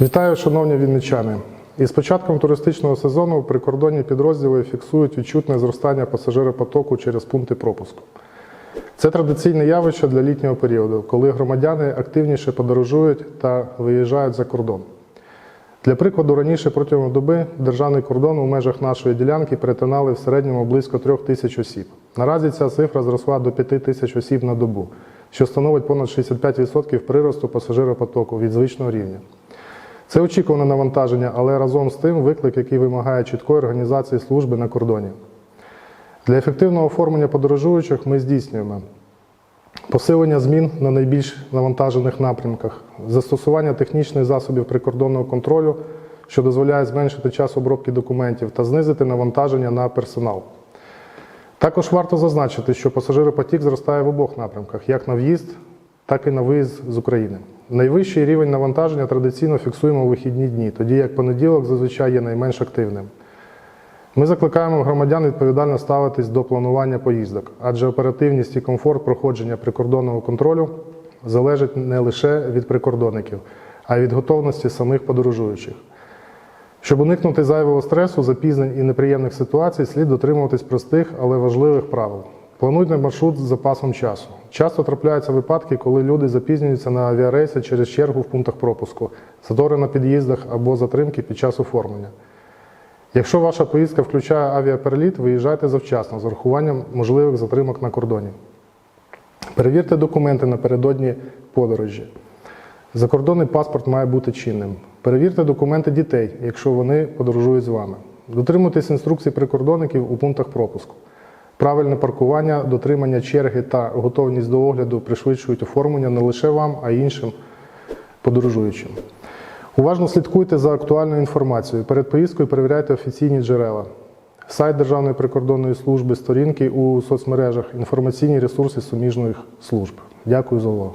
Вітаю, шановні вінничани! Із початком туристичного сезону прикордонні підрозділи фіксують відчутне зростання пасажиропотоку через пункти пропуску. Це традиційне явище для літнього періоду, коли громадяни активніше подорожують та виїжджають за кордон. Для прикладу, раніше протягом доби державний кордон у межах нашої ділянки перетинали в середньому близько трьох тисяч осіб. Наразі ця цифра зросла до 5 тисяч осіб на добу, що становить понад 65% приросту пасажиропотоку від звичного рівня. Це очікуване навантаження, але разом з тим виклик, який вимагає чіткої організації служби на кордоні. Для ефективного оформлення подорожуючих ми здійснюємо посилення змін на найбільш навантажених напрямках, застосування технічних засобів прикордонного контролю, що дозволяє зменшити час обробки документів та знизити навантаження на персонал. Також варто зазначити, що пасажиропотік зростає в обох напрямках, як на в'їзд, так і на виїзд з України. Найвищий рівень навантаження традиційно фіксуємо у вихідні дні, тоді як понеділок зазвичай є найменш активним. Ми закликаємо громадян відповідально ставитись до планування поїздок, адже оперативність і комфорт проходження прикордонного контролю залежить не лише від прикордонників, а й від готовності самих подорожуючих. Щоб уникнути зайвого стресу, запізнень і неприємних ситуацій, слід дотримуватись простих, але важливих правил. Плануйте маршрут з запасом часу. Часто трапляються випадки, коли люди запізнюються на авіарейси через чергу в пунктах пропуску, затори на під'їздах або затримки під час оформлення. Якщо ваша поїздка включає авіапереліт, виїжджайте завчасно з урахуванням можливих затримок на кордоні. Перевірте документи напередодні подорожі. Закордонний паспорт має бути чинним. Перевірте документи дітей, якщо вони подорожують з вами. Дотримуйтесь інструкцій прикордонників у пунктах пропуску. Правильне паркування, дотримання черги та готовність до огляду пришвидшують оформлення не лише вам, а й іншим подорожуючим. Уважно слідкуйте за актуальною інформацією. Перед поїздкою перевіряйте офіційні джерела. Сайт Державної прикордонної служби, сторінки у соцмережах, інформаційні ресурси суміжних служб. Дякую за увагу.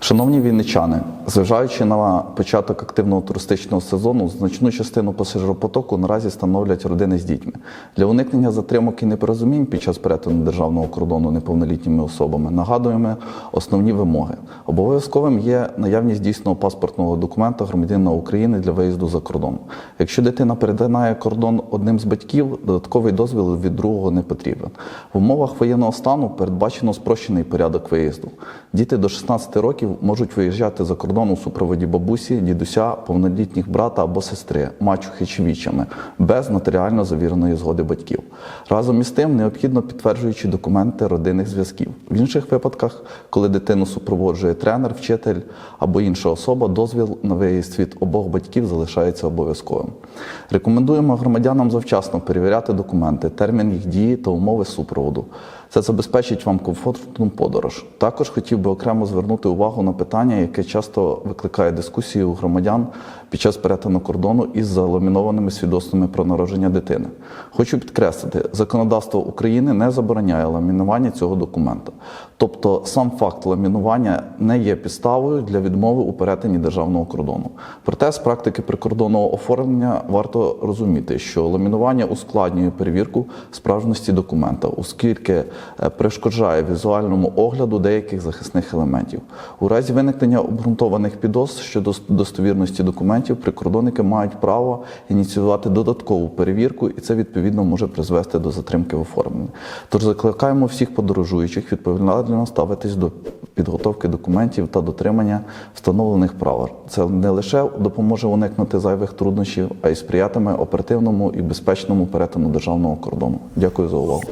Шановні вінничани, зважаючи на початок активного туристичного сезону, значну частину пасажиропотоку наразі становлять родини з дітьми. Для уникнення затримок і непорозумінь під час перетину державного кордону неповнолітніми особами нагадуємо основні вимоги. Обов'язковим є наявність дійсного паспортного документа громадянина України для виїзду за кордон. Якщо дитина перетинає кордон одним з батьків, додатковий дозвіл від другого не потрібен. В умовах воєнного стану передбачено спрощений порядок виїзду. Діти до 16 років можуть виїжджати за кордон у супроводі бабусі, дідуся, повнолітніх брата або сестри, мачухи чи вічами, без нотаріально завіреної згоди батьків. Разом із тим необхідно підтверджуючи документи родинних зв'язків. В інших випадках, коли дитину супроводжує тренер, вчитель або інша особа, дозвіл на виїзд від обох батьків залишається обов'язковим. Рекомендуємо громадянам завчасно перевіряти документи, термін їх дії та умови супроводу. Це забезпечить вам комфортну подорож. Також хотів би окремо звернути увагу на питання, яке часто викликає дискусії у громадян під час перетину кордону із заламінованими свідоцтвами про народження дитини. Хочу підкреслити, законодавство України не забороняє ламінування цього документа. Тобто сам факт ламінування не є підставою для відмови у перетині державного кордону. Проте з практики прикордонного оформлення варто розуміти, що ламінування ускладнює перевірку справжності документа, оскільки перешкоджає візуальному огляду деяких захисних елементів. У разі виникнення обґрунтованих підозр щодо достовірності документів, прикордонники мають право ініціювати додаткову перевірку, і це відповідно може призвести до затримки в оформленні. Тож закликаємо всіх подорожуючих відповідально ставитись до підготовки документів та дотримання встановлених правил. Це не лише допоможе уникнути зайвих труднощів, а й сприятиме оперативному і безпечному перетину державного кордону. Дякую за увагу.